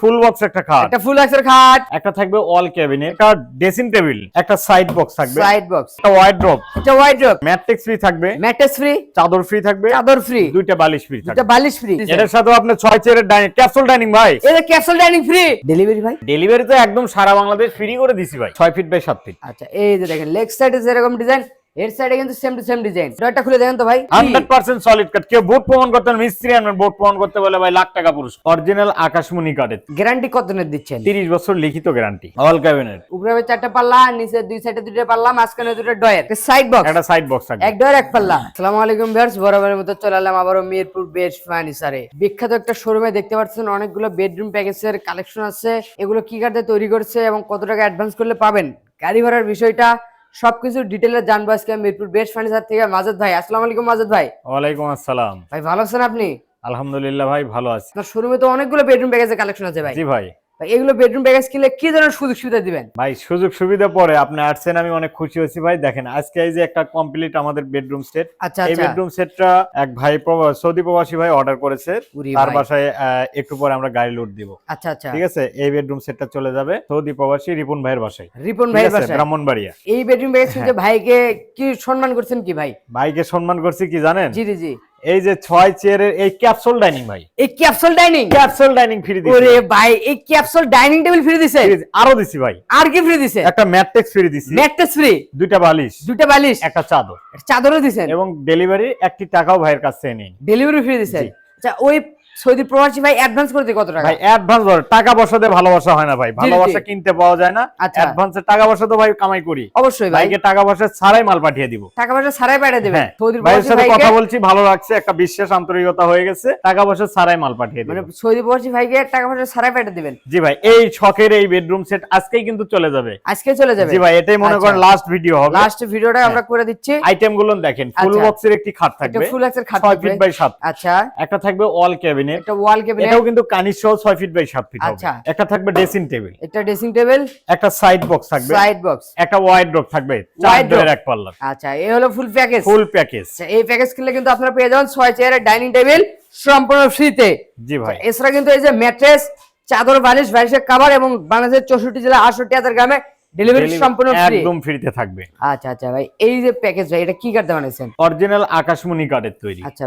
Full box একটা খাট। একটা ফুল এক্সের খাট। একটা থাকবে অল ক্যাবিনেট একটা ড্রেসিং টেবিল একটা সাইড বক্স থাকবে। সাইড বক্স একটা ওয়াইড্রপ একটা ওয়াইড্রপ ম্যাট্রিক্স ফ্রি থাকবে। ম্যাট্রেস ফ্রি চাদর ফ্রি থাকবে। চাদর ফ্রি দুইটা বালিশ ফ্রি থাকবে। বালিশ ফ্রি এটার সাথে আপনার ছয় চেয়ারের ডাইনিং ক্যাপসুল ডাইনিং ভাই। এই যে ক্যাপসুল ডাইনিং ফ্রি ডেলিভারি ভাই? ডেলিভারি তো একদম সারা বাংলাদেশ ফ্রি করে দিছি ভাই। ছয় ফিট বাই সাত ফিট আচ্ছা এই যে দেখেন লেগ সাইডে যেরকম ডিজাইন এর সাইডে কিন্তু সেম টু সেম ডিজাইন ডরটা খুলে দেখেন তো ভাই। হান্ড্রেড পার্সেন্ট সলিড কাট কেউ বোর্ড প্রমাণ করতে মিস্ত্রি আনবেন। বোর্ড প্রমাণ করতে বলে ভাই লাখ টাকা পুরুষ অরিজিনাল আকাশমণি কাঠের গ্যারান্টি কত দিনের দিচ্ছেন? তিরিশ বছর লিখিত গ্যারান্টি অল ক্যাবিনেট উপরে হবে চারটা পাল্লা নিচে দুই সাইডে দুইটা পাল্লা মাঝখানে দুটো ডয়ের সাইড বক্স একটা সাইড বক্স থাকবে। এক ডয়ের এক পাল্লা। আসসালামু আলাইকুম ভিউয়ার্স বরাবরের মতো চলে এলাম আবারও মিরপুর বেস্ট ফার্নিচারে বিখ্যাত একটা শোরুমে দেখতে পাচ্ছেন অনেকগুলো বেডরুম প্যাকেজের কালেকশন আছে। এগুলো কি কার্ডে তৈরি করছে এবং কত টাকা অ্যাডভান্স করলে পাবেন? গাড়ি ভাড়ার বিষয়টা সবকিছু ডিটেলে জানব আজকে মিরপুর বেস্ট ফার্নিচার থেকে। মাজেদ ভাই আসসালামু আলাইকুম মাজেদ ভাই। ওয়ালাইকুম আসসালাম। ভাই ভালো আছেন আপনি? আলহামদুলিল্লাহ ভাই ভালো আছি। আপনার শোরুমে তো অনেকগুলো বেডরুম প্যাকেজের কালেকশন আছে ভাই। জি ভাই। ভাই এগুলো বেডরুম প্যাকেজ কিনলে কি ধরনের সুযোগ সুবিধা দিবেন? ভাই সুযোগ সুবিধা পরে আপনি আসছেন আমি অনেক খুশি হয়েছি। ভাই দেখেন আজকে এই যে একটা কমপ্লিট আমাদের বেডরুম সেট আচ্ছা এই আচ্ছা। বেডরুম সেটটা এক ভাই সৌদি প্রবাসী ভাই অর্ডার করেছে। তার বাসায় একটু পরে আমরা গাড়ি লোড দিব। আচ্ছা আচ্ছা। ঠিক আছে? এই বেডরুম সেটটা চলে যাবে সৌদি প্রবাসী রিপন ভাইয়ের বাসায়। রিপন ঠিক ভাই আছে? ব্রাহ্মণবাড়িয়া। এই বেডরুম প্যাকেজ কিনতে। ভাইকে কি সম্মান করছেন কি ভাই? ভাইকে সম্মান করছি কি জানেন? জি জি। এই যে ছয় চেয়ারের এই ক্যাপসুল ডাইনিং ভাই। এই capsule dining capsule dining free ওরে ভাই এই ক্যাপসুল ডাইনিং টেবিল ফ্রি দিছে? আরও দিছি ভাই। আর কি ফ্রি দিছে? একটা ম্যাট্রিক্স ফ্রি দিছি। ম্যাট্রেক্স ফ্রি দুইটা বালিশ। দুইটা বালিশ? একটা চাদর। চাদরও দিছেন? এবং ডেলিভারি একটি টাকাও ভাইয়ের কাছে নেই। ডেলিভারি ফ্রি দিছেন? জি। আচ্ছা ওই সৌদি প্রবাসী ভাই অ্যাডভান্স করতে কত টাকা? ভাই অ্যাডভান্স টাকা পয়সা দিয়ে ভালোবাসা হয় না ভাই। ভালোবাসা কিনতে পাওয়া যায় না। আচ্ছা। টাকা পয়সা তো ভাই কামাই করি। অবশ্যই ভাইকে টাকা পয়সা ছাড়াই মাল পাঠিয়ে দিব। টাকা পয়সা সারাই পাঠিয়ে দেবেন হ্যাঁ। সৌদি ভাইয়ের প্রবাসী সাথে কথা বলছি ভালো লাগছে একটা বিশ্বাস আন্তরিকতা হয়ে গেছে। টাকা পয়সা ছাড়াই মাল পাঠিয়ে দিব। মানে সৌদি প্রবাসী ভাইকে টাকা পয়সা সারাই পাঠিয়ে দেবেন? জি ভাই এই ছকের এই বেডরুম সেট আজকেই কিন্তু চলে যাবে। আজকে চলে যাবে? জি ভাই এটাই মনে করেন আচ্ছা। লাস্ট ভিডিও হবে। লাস্ট ভিডিওটা আমরা করে দিচ্ছি। আইটেমগুলো দেখেন ফুল আচ্ছা। বক্সের একটি খাট থাকবে। ফুল এক্সের খাট ছয় থাকবে। ফিট বাই সাত। আচ্ছা। একটা থাকবে অল ওয়াল ক্যাবিনেট এটাও কিন্তু সহ ছয় ফিট বাই সাত ফিট আচ্ছা। একটা থাকবে ড্রেসিং টেবিল একটা ড্রেসিং টেবিল একটা সাইড বক্স থাকবে। সাইড বক্স একটা ওয়াইড ড্রপ থাকবে। চার ডোরের এক পাল্লা আচ্ছা এই হলো ফুল প্যাকেজ ফুল প্যাকেজ আচ্ছা এই প্যাকেজ কিনলে কিন্তু আপনারা পেয়ে যাবেন ছয় চেয়ারের ডাইনিং টেবিল সম্পূর্ণ ফ্রিতে জি ভাই। এছাড়া কিন্তু এই যে ম্যাট্রেস চাদর বালিশ বালিশের কাভার এবং বাংলাদেশের চৌষট্টি জেলা আটষট্টি হাজার গ্রামে ডেলিভারি সম্পূর্ণ ফ্রি একদম ফ্রিতে থাকবে। আচ্ছা আচ্ছা ভাই এই যে প্যাকেজ ভাই এটা কি কাটতে বানাইছেন অরিজিনাল আকাশমণি কাঠের তৈরি। আচ্ছা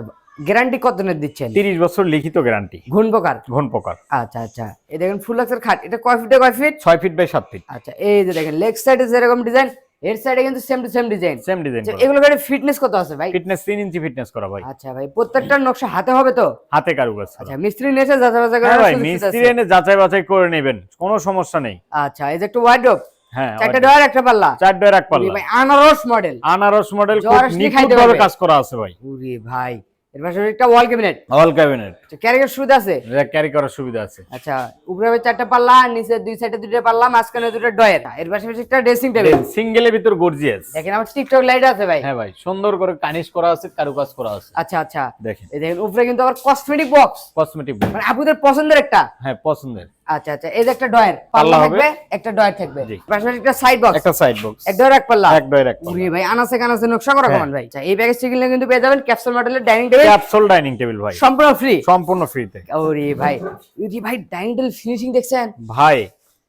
গ্যারান্টি কত দিনের দিচ্ছেন? তিরিশ বছর লিখিত গ্যারান্টি। ঘুণ প্রকার? ঘন প্রকার। আচ্ছা আচ্ছা। এই দেখেন ফুল লাক্সের খাট। এটা কয় ফিটে কয় ফিট? ছয় ফিট বাই সাত ফিট। আচ্ছা এই যে দেখেন লেগ সাইডে যেরকম ডিজাইন এর সাইডে কিন্তু same to same design same design এগুলো গাড়ি ফিটনেস কত আছে ভাই? ফিটনেস তিন ইঞ্চি ফিটনেস করা ভাই। আচ্ছা ভাই প্রত্যেকটা নকশা হাতে হবে তো? হাতে কারুকাজ করা। আচ্ছা মিস্ত্রি নিয়েছে যাচাই বাছাই হ্যাঁ করার ভাই মিস্ত্রি এনে যাচাই বাছাই করে নেবেন কোনো সমস্যা নেই। আচ্ছা এই যে একটা ওয়ার্ডরোব হ্যাঁ চারটা ডয়ার একটা পাল্লা। চার ডোর এক পাল্লা। ভাই আনারস মডেল আনারস মডেল খুব জ্বর নিখুঁত ভাবে কাজ করা আছে ভাই। উরি ভাই এর পাশে একটা wall cabinet all cabinet carrier সুবিধা আছে? ক্যারি করার সুবিধা আছে। আচ্ছা উপরে চারটা পাল্লা নিচে দুই সাইডে দুইটা পাল্লা মাঝখানে দুটো ডয়ার এর পাশে একটা ড্রেসিং টেবিল সিঙ্গেলের ভিতর গর্জিয়াস দেখেন আমার টিকটক লাইট আছে ভাই। হ্যাঁ ভাই সুন্দর করে কানিশ করা আছে কারুকাজ করা আছে। আচ্ছা আচ্ছা। দেখেন। এই দেখেন উপরে কিন্তু আবার কসমেটিক বক্স কসমেটিক মানে আপুদের পছন্দের একটা। হ্যাঁ পছন্দের। আচ্ছা আচ্ছা। এই যে একটা ডয়ার পাল্লা পাল্লা থাকবে একটা ডয়ার থাকবে। পাশাপাশি একটা সাইড বক্স একটা সাইড বক্স এক ডয়ার এক পাল্লা। এক ডয়ের এক উরি ভাই আনাসে কানাসে নকশা করা হ্যাঁ। কমান ভাই। আচ্ছা এই প্যাকেজটি কিনলে কিন্তু পেয়ে যাবেন ক্যাপসুল মডেলের dining table capsule dining table ভাই। সম্পূর্ণ ফ্রি সম্পূর্ণ ফ্রিতে ওরে ভাই। উরি ভাই ডাইনিং টেবিল ফিনিশিং দেখছেন? ভাই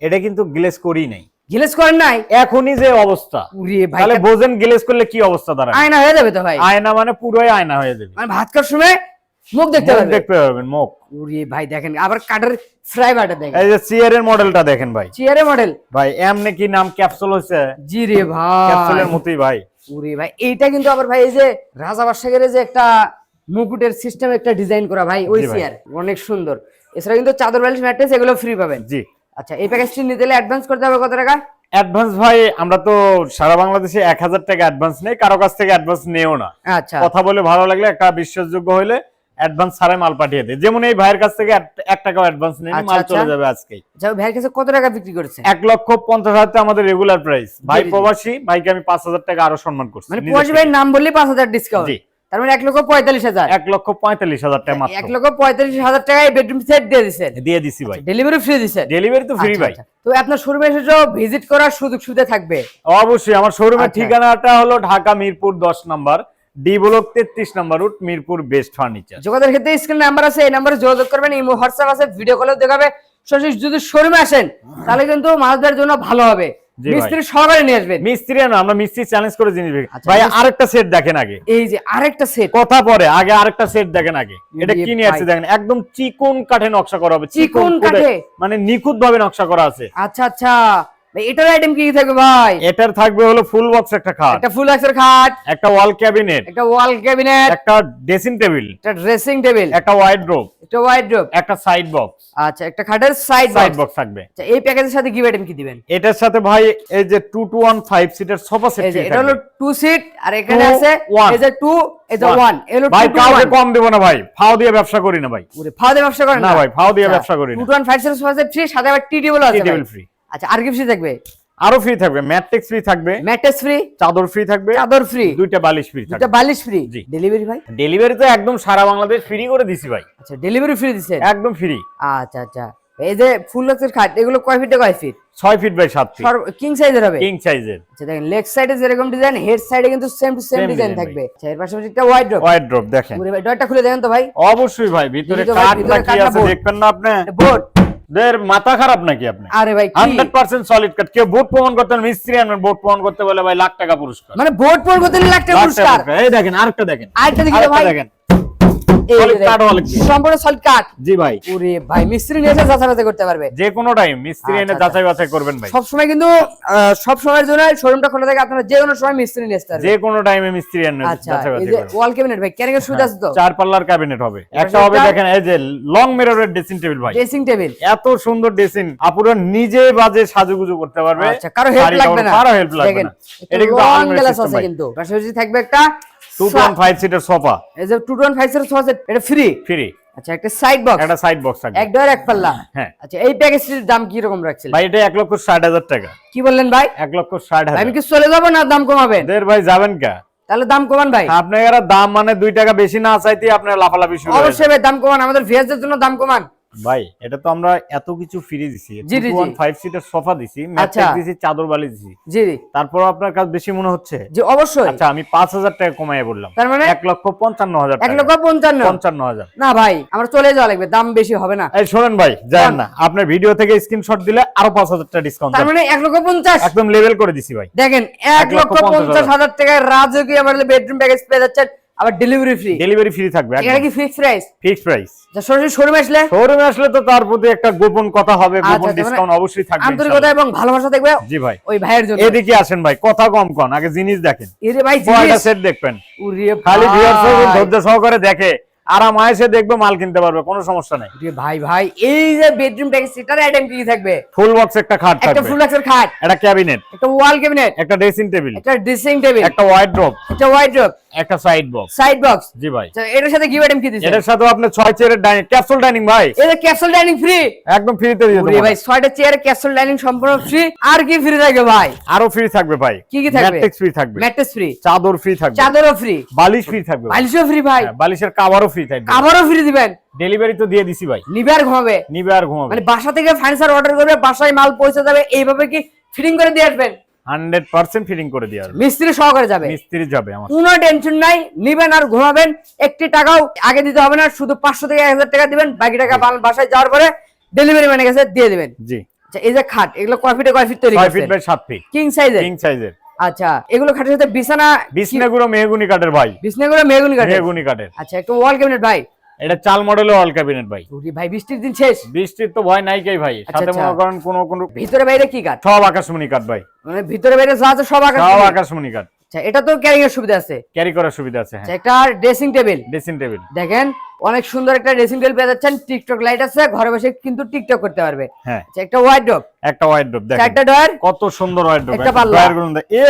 এটা কিন্তু গ্লেজ করি নাই। গিলেস করেন নাই? এখনই যে অবস্থা। ভাই তাহলে বোঝেন গ্লেজ করলে কি অবস্থা দাঁড়ায় আয়না হয়ে যাবে তো ভাই। আয়না মানে পুরোই আয়না হয়ে যাবে। মানে ভাত খাওয়ার সময় মুখ দেখতে দেখতে পারবেন মুখ। ভাই দেখেন আবার ফ্রাই বাটার দেখেন। এই যে চেয়ারের মডেলটা দেখেন ভাই। চেয়ারে মডেল ভাই এমনি কি নাম ক্যাপসুল হয়েছে জি রে ভাই। ক্যাপসুলের মতোই ভাই। ভাই এইটা কিন্তু আবার ভাই এই যে রাজা বাদশাহের যে একটা মুকুটের সিস্টেম একটা ডিজাইন করা ভাই ওই চেয়ার অনেক সুন্দর। এছাড়া কিন্তু চাদর বালিশ ম্যাট্রেস এগুলো ফ্রি পাবেন। জি। আচ্ছা এই প্যাকেজটি নিতে হলে অ্যাডভান্স করতে হবে কত টাকা? অ্যাডভান্স ভাই আমরা তো সারা বাংলাদেশে এক হাজার টাকা অ্যাডভান্স নেই কারও কাছ থেকে অ্যাডভান্স নেও না। আচ্ছা। কথা বলে ভালো লাগলে একটা বিশ্বাসযোগ্য হলে অ্যাডভান্স ছাড়াই মাল পাঠিয়ে দেয়। যেমন এই ভাইয়ের কাছ থেকে এক- টাকাও অ্যাডভান্স নেই আচ্ছা, মাল চলে আচ্ছা। যাবে আজকেই আচ্ছা ভাইয়ের কাছে কত টাকা বিক্রি করেছে? এক লক্ষ পঞ্চাশ হাজার টাকা আমাদের রেগুলার প্রাইস ভাই। প্রবাসী ভাইকে আমি পাঁচ হাজার টাকা আরও সম্মান করছি। মানে প্রবাসী। ভাইয়ের নাম বললেই পাঁচ হাজার ডিসকাউন্ট। তার মানে এক লক্ষ পঁয়তাল্লিশ হাজার। এক লক্ষ পঁয়তাল্লিশ হাজার টাকা এক লক্ষ পঁয়তাল্লিশ হাজার টাকায় বেডরুম সেট দিয়ে দিচ্ছেন দিয়ে দিছি ভাই। ডেলিভারি ফ্রি দিচ্ছেন ডেলিভারি তো ফ্রি আচ্ছা, ভাই। তো আপনার শোরুমে এসে ভিজিট করার সুযোগ সুবিধা থাকবে। অবশ্যই আমার শোরুমের। ঠিকানাটা হলো ঢাকা মিরপুর দশ নাম্বার। ডি ব্লক তেত্রিশ নম্বর রুট মিরপুর বেস্ট ফার্নিচার। যোগাযোগের ক্ষেত্রে স্ক্রিন নাম্বার আছে এই নাম্বারে যোগাযোগ করবেন। ইমো হোয়াটসঅ্যাপ আছে ভিডিও কলেও দেখাবে। সরাসরি যদি শোরুমে আসেন তাহলে কিন্তু মাছদের জন্য ভালো হবে। মিস্ত্রি নিয়ে আসবেন। মিস্ত্রি না আমরা মিস্ত্রি চ্যালেঞ্জ করে জিনিস। আচ্ছা, ভাই আরেকটা সেট দেখেন আগে। এই যে আরেকটা সেট কথা পরে আগে আরেকটা সেট দেখেন আগে। এটা ইয়ে কি নিয়ে আছে দেখেন একদম চিকন কাঠে নকশা করা হবে। চিকন কাঠে? মানে নিখুঁত ভাবে নকশা করা আছে। আচ্ছা আচ্ছা। এটার আইটেম কি থাকবে ভাই? এটার থাকবে হলো ফুল বক্স একটা খাট। একটা ফুল এক্সের খাট। একটা ওয়াল ক্যাবিনেট একটা ওয়াল ক্যাবিনেট একটা ড্রেসিং টেবিল একটা ড্রেসিং টেবিল একটা ওয়াইড্রোব একটা ওয়াইড্রোব একটা সাইড বক্স আচ্ছা একটা খাটের সাইড সাইড বক্স থাকবে। আচ্ছা এই প্যাকেজের সাথে কি আইটেম কি দিবেন? এটার সাথে ভাই এই যে টু টু ওয়ান ফাইভ সিটের সোফা সেট এটা হলো টু সিট আর এখানে আছে. এই যে টু এই যে One. ওয়ান এলো ভাই টু কাউকে কম দেবো না ভাই ফাও দিয়ে ব্যবসা করি না ভাই। ওরে ফাও দিয়ে ব্যবসা করেন না ভাই, ফাও দিয়ে ব্যবসা করি না। Two one five seven five free সাথে আবার টি টেবিল আছে টেবিল ফ্রি আচ্ছা আর কি ফ্রি থাকবে? আরও ফ্রি থাকবে ম্যাট্রিক্স ফ্রি থাকবে ম্যাট্রেস ফ্রি চাদর ফ্রি থাকবে চাদর ফ্রি দুইটা বালিশ ফ্রি থাকবে। বালিশ ফ্রি ডেলিভারি ভাই? ডেলিভারি তো একদম সারা বাংলাদেশ ফ্রি করে দিছি ভাই। আচ্ছা ডেলিভারি ফ্রি দিছেন? একদম ফ্রি আচ্ছা আচ্ছা। এই যে ফুল লক্সের খাট এগুলো কয় ফিট কয় ফিট ছয় ফিট বাই সাত ফিট কিং সাইজের হবে? কিং সাইজের আচ্ছা দেখেন লেগ সাইডে যেরকম ডিজাইন হেড সাইডে কিন্তু সেম টু সেম ডিজাইন থাকবে। আচ্ছা এর পাশাপাশি একটা ওয়াইড ড্রপ ওয়াইড ড্রপ দেখেন। পুরো ভাই ডরটা খুলে দেখেন তো ভাই। অবশ্যই ভাই ভিতরে নাকি কাঠটা আছে দেখবেন না আপনি? বোর্ড দের মাথা খারাপ নাকি আপনি? আরে ভাই কি? হান্ড্রেড পার্সেন্ট সলিড কাট কেউ ভোট প্রমাণ করতে মিস্ত্রি আনবেন ভোট প্রমাণ করতে বলে ভাই লাখ টাকা পুরস্কার। মানে ভোট প্রমাণ করতে লাখ টাকা পুরস্কার। এই দেখেন আরেকটা দেখেন। আরেকটা দেখি ভাই। দেখেন। এই যে কাঠ ওয়ালা সম্পূর্ণ সলিড কাঠ জি ভাই। ওরে ভাই মিস্ত্রি নিয়ে এসে যাচাই বাছাই করতে পারবে। যে কোনো টাইম মিস্ত্রি আচ্ছা, এনে আচ্ছা। যাচাই বাছাই করবেন ভাই। সব সময় কিন্তু সব সময়ের জন্য শোরুমটা খোলা থাকে আপনারা যে কোনো সময় মিস্ত্রি নিয়ে আসতে পারবেন। যে কোনো টাইমে মিস্ত্রি এনে আচ্ছা যাচাই বাছাই করবেন। ওয়াল ক্যাবিনেট ভাই ক্যারিং এর সুবিধা আছে তো? চার পাল্লার ক্যাবিনেট হবে। একটা হবে একটা- দেখেন এই যে লং মিররের ড্রেসিং টেবিল ভাই। ড্রেসিং টেবিল এত সুন্দর ড্রেসিং আপুরা নিজে বাজে সাজুগুজু করতে পারবে। আচ্ছা কারও হেল্প লাগবে না। কারও হেল্প লাগবে না। এটা কিন্তু আছে থাকবে একটা পয়েন্ট সোফা এই যে ফাইভ সোফা এটা ফ্রি ফ্রি আচ্ছা একটা সাইড বক্স একটা সাইড বক্স থাকবে। এক ডোর এক পাল্লা? হ্যাঁ। আচ্ছা এই প্যাকেজটির দাম কি রকম রাখছিলেন? ভাই এটা এক লক্ষ ষাট হাজার টাকা। কি বললেন ভাই? এক লক্ষ ষাট ভাই, আমি হাজার কি চলে যাব না দাম কমাবেন? দের ভাই যাবেন কা? তাহলে দাম কমান ভাই। আপনার দাম মানে দুই টাকা বেশি না চাইতে আপনার লাফালাফি শুরু অবশ্যই ভাই দাম কমান। আমাদের ভিয়াজদের জন্য দাম কমান। ভাই এটা তো আমরা এত কিছু ফ্রি দিছি। জি, জি, জি। ফাইভ সিটের সোফা দিছি আচ্ছা। ম্যাট্রিক্স দিছি চাদর বালি দিছি। জি তারপর আপনার কাছে বেশি মনে হচ্ছে? জি অবশ্যই। আচ্ছা আমি পাঁচ হাজার টাকা কমাই বললাম। তার মানে? এক লক্ষ পঞ্চান্ন হাজার লক্ষ না ভাই আমার চলে যাওয়া লাগবে দাম বেশি হবে না। এই শোনেন ভাই যান না। আপনার ভিডিও থেকে স্ক্রিনশট দিলে আরও পাঁচ হাজার টাকা ডিসকাউন্ট তার মানে এক লক্ষ পঞ্চাশ। একদম লেভেল করে দিছি ভাই। দেখেন এক এক লক্ষ লক্ষ পঞ্চাশ পঞ্চাশ হাজার। টাকায় রাজকীয় আমাদের বেডরুম প্যাকেজ পেয়ে যাচ্ছেন আবার ডেলিভারি ফ্রি ডেলিভারি ফ্রি থাকবে এটা কি ফিক্স প্রাইস ফিক্সড প্রাইস সরাসরি শোরুমে আসলে? শোরুমে আসলে তো তার প্রতি একটা গোপন কথা হবে আচ্ছা, গোপন আচ্ছা, মানে ডিসকাউন্ট অবশ্যই থাকবে আন্তরিকতা এবং ভালোবাসা দেখবে জি ভাই। ওই ভাইয়ের জন্য। এদিকে আসেন ভাই কথা কম কন আগে জিনিস দেখেন। এরে ভাই জিনিস সেট দেখবেন। উরে খালি। ভিউয়ার্স ধৈর্য সহকারে দেখে আরাম আয়েসে দেখবে মাল কিনতে পারবে কোনো সমস্যা নাই। ভাই ভাই এই যে বেডরুম প্যাকেজ এটার আইটেম কি থাকবে? ফুল বক্স একটা খাট একটা থাকবে। ফুল এক্সের খাট। একটা ক্যাবিনেট একটা ওয়াল ক্যাবিনেট একটা ড্রেসিং টেবিল একটা ড্রেসিং টেবিল একটা ওয়াইড্রোব একটা ওয়াইড্রোব একটা সাইড বক্স সাইড বক্স জি ভাই। এটার সাথে আইটেম কি দিছে এটার সাথে আপনি চেয়ারের ডাইনিং ক্যাপসুল ডাইনিং ভাই। যে ক্যাপসুল ডাইনিং ফ্রি একদম ফ্রিতে দিয়ে ওরে দেবো ভাই চেয়ার ক্যাপসুল ডাইনিং সম্পূর্ণ ফ্রি আর কি ফ্রি থাকবে ভাই? আরও ফ্রি থাকবে ভাই। কি কি থাকবে? ম্যাট্রিক্স ফ্রি থাকবে। ম্যাট্রেস ফ্রি চাদর ফ্রি থাকবে। চাদরও ফ্রি বালিশ ফ্রি থাকবে বালিশও ফ্রি ভাই। হ্যাঁ, বালিশের কাভারও ফ্রি থাকবে। কাভারও ফ্রি দিবেন। ডেলিভারি তো দিয়ে দিছি ভাই। নিবে আর ঘুমাবে। নিবে আর ঘুমাবে। মানে বাসা থেকে ফার্নিচার অর্ডার করবে বাসায় মাল পৌঁছে যাবে এইভাবে কি ফিটিং করে দিয়ে আসবেন? হান্ড্রেড পার্সেন্ট ফিটিং করে আসবে। মিস্ত্রি সহকারে যাবে। মিস্ত্রি যাবে আমার। কোনো টেনশন নাই নিবেন আর ঘুমাবেন। একটি টাকাও আগে দিতে হবে না শুধু পাঁচশো থেকে এক হাজার টাকা দিবেন বাকি টাকা বাসায় যাওয়ার পরে ডেলিভারি ম্যানের কাছে দিয়ে দিবেন। জি। আচ্ছা এই যে খাট এগুলো কয় ফিটে কয় ফিট তৈরি ছয় ফিট করছেন বাই সাত ফিট কিং সাইজের কিং সাইজের আচ্ছা এগুলো খাটের সাথে বিছানা বিষ্ণাগুড়ো মেহগুনি কাঠের ভাই। বিছনাগুলো মেগুনি কাঠের? মেহগুনি কাঠের। আচ্ছা একটা ওয়াল ক্যাবিনেট ভাই। এটা চাল মডেলের অল ক্যাবিনেট ভাই। ওরে ভাই বৃষ্টির দিন শেষ? বৃষ্টির তো ভয় নাই কে ভাই। আচ্ছা, সাথে আচ্ছা। মনে করেন কোনো কোনো ভিতরে বাইরে কি কাঠ? সব আকাশমণি কাঠ ভাই। মানে ভিতরে বাইরে যা আছে সব আকাশ সব আকাশমণি কাঠ। আচ্ছা এটা তো ক্যারিং এর সুবিধা আছে। ক্যারি করার সুবিধা আছে হ্যাঁ। একটা ড্রেসিং টেবিল ড্রেসিং টেবিল দেখেন অনেক সুন্দর একটা ড্রেসিং টেবিল পেয়ে যাচ্ছেন। টিকটক লাইট আছে ঘরে বসে কিন্তু টিকটক করতে পারবে। হ্যাঁ। আচ্ছা একটা ওয়াইড্রপ একটা ওয়াইড্রোপ দেখেন। চারটা ডয়ার কত সুন্দর ওয়াইড্রোপ একটা পাল্লা। ড্রয়ারগুলো এ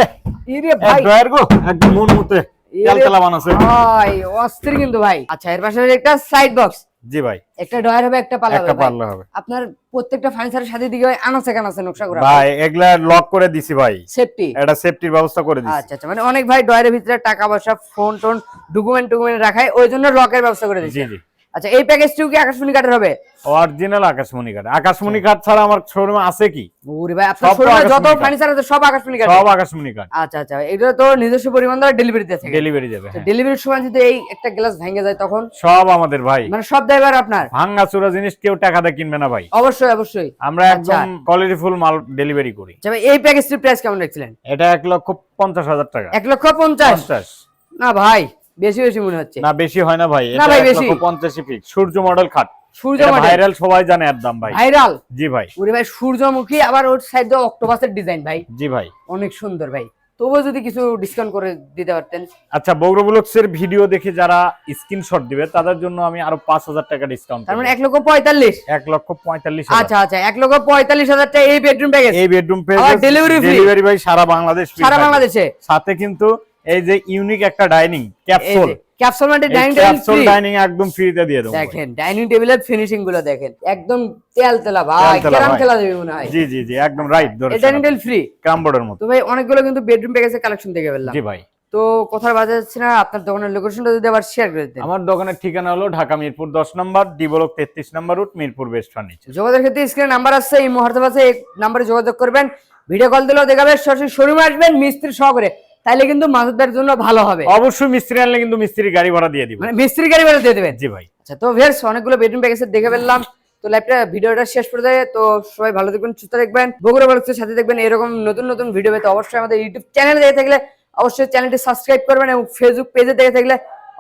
ইরে ভাই। ড্রয়ার গো একদম মন মতে। এরে বানাছে ভাই অস্থির কিন্তু ভাই। আচ্ছা এর পাশে একটা সাইড বক্স জি ভাই। একটা ডয়ার হবে একটা পাল্লা একটা পাল্লা হবে। আপনার প্রত্যেকটা ফার্নিচারের সাথে দিকে ভাই আনাচে কানাচে নকশা করা। ভাই এগুলা লক করে দিছি ভাই। সেফটি এটা সেফটির ব্যবস্থা করে দিছি। আচ্ছা আচ্ছা মানে অনেক ভাই ডয়ারের ভিতরে টাকা পয়সা ফোন টোন ডকুমেন্ট টুকুমেন্ট রাখায় ওই জন্য লকের ব্যবস্থা করে দিছি জি জি। আচ্ছা এই প্যাকেজটিও কি আকাশমণি কাঠের হবে? অরিজিনাল আকাশমণি কাঠ। আকাশমণি কাঠ ছাড়া আমার শোরুমে আছে কি? ওরে ভাই আপনার শোরুমে যত ফার্নিচার আছে সব আকাশমণি কাঠ সব আকাশমণি কাঠ। আচ্ছা আচ্ছা এটা তো নিজস্ব পরিমাণ দ্বারা ডেলিভারি দিয়ে থাকে। ডেলিভারি দেবে হ্যাঁ। ডেলিভারির সময় যদি এই একটা গ্লাস ভেঙে যায় তখন? সব আমাদের ভাই। মানে সব ড্রাইভার আপনার? ভাঙ্গা চূড়া জিনিস কেউ টাকা দিয়ে কিনবে না ভাই। অবশ্যই অবশ্যই। আমরা আচ্ছা। একদম কোয়ালিটি ফুল মাল ডেলিভারি করি। আচ্ছা ভাই এই প্যাকেজটির প্রাইস কেমন রাখছিলেন? এটা এক লক্ষ পঞ্চাশ হাজার টাকা। এক লক্ষ পঞ্চাশ? পঞ্চাশ। না ভাই বেশি বেশি মনে হচ্ছে। না বেশি হয় না ভাই। না এটা ভাই, বেশি। লক্ষ পঞ্চাশই ফিক্স সূর্য মডেল খাট। সূর্য মডেল ভাইরাল সবাই জানে এর দাম ভাই। ভাইরাল জি ভাই। ওরে ভাই সূর্যমুখী আবার ওর সাইডে অক্টোপাসের ডিজাইন ভাই। জি ভাই। অনেক সুন্দর ভাই। তবুও যদি কিছু ডিসকাউন্ট করে দিতে পারতেন। আচ্ছা বগুড়া ব্লগস এর ভিডিও দেখে যারা স্ক্রিনশট দিবে তাদের জন্য আমি আরও পাঁচ হাজার টাকা ডিসকাউন্ট তার মানে এক লক্ষ পঁয়তাল্লিশ? এক লক্ষ পঁয়তাল্লিশ আচ্ছা আচ্ছা এক লক্ষ পঁয়তাল্লিশ হাজার টাকা এই বেডরুম প্যাকেজ এই বেডরুম আবার delivery free? ডেলিভারি ভাই সারা বাংলাদেশ সারা বাংলাদেশে? সাথে কিন্তু এই যে ইউনিক একটা ডাইনিং ক্যাপসুল ক্যাপসুল মানে ডাইনিং ক্যাপসুল ডাইনিং একদম ফ্রিতে দিয়ে দেবো দেখেন ডাইনিং টেবিলের ফিনিশিংগুলো দেখেন। একদম তেল তেলা ভাই তেলতেলা কেরাম খেলা যাবে মনে হয়। জি জি জি একদম রাইট ধরে ডাইনিং টেবিল ফ্রি কামবোর্ডের মতো। তো ভাই অনেকগুলো কিন্তু বেডরুম প্যাকেজের কালেকশন দেখে ফেললাম। জি ভাই। তো কোথায় বাজে যাচ্ছে না আপনার দোকানের লোকেশনটা যদি আবার শেয়ার করে দিতেন আমার দোকানের ঠিকানা হলো ঢাকা মিরপুর দশ নম্বর ডি ব্লক তেত্রিশ নম্বর রুট মিরপুর বেস্ট ফার্নিচার। যোগাযোগের ক্ষেত্রে স্ক্রিনে নাম্বার আছে এই মুহূর্তে আছে এই নাম্বারে যোগাযোগ করবেন। ভিডিও কল দিলেও দেখাবে সরাসরি শোরুমে আসবেন মিস্ত্রি সহকারে। তাইলে কিন্তু মাসুদ ভাইয়ের জন্য ভালো হবে। অবশ্যই মিস্ত্রি আনলে কিন্তু মিস্ত্রি গাড়ি ভাড়া দিয়ে দিব। মানে মিস্ত্রি গাড়ি ভাড়া দিয়ে দেবেন? জি ভাই। আচ্ছা তো ভিউয়ার্স অনেকগুলো বেডরুম প্যাকেজ দেখে ফেললাম। তো লাইভটা ভিডিওটা শেষ করে দেয়। তো সবাই ভালো থাকবেন সুস্থ থাকবেন। বগুড়া বলছের সাথে দেখবেন এরকম নতুন নতুন ভিডিও পেতে অবশ্যই আমাদের ইউটিউব চ্যানেলে দেখে থাকলে অবশ্যই চ্যানেলটি সাবস্ক্রাইব করবেন এবং ফেসবুক পেজে দেখে থাকলে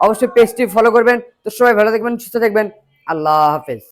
অবশ্যই পেজটি ফলো করবেন। তো সবাই ভালো থাকবেন সুস্থ থাকবেন। আল্লাহ হাফেজ।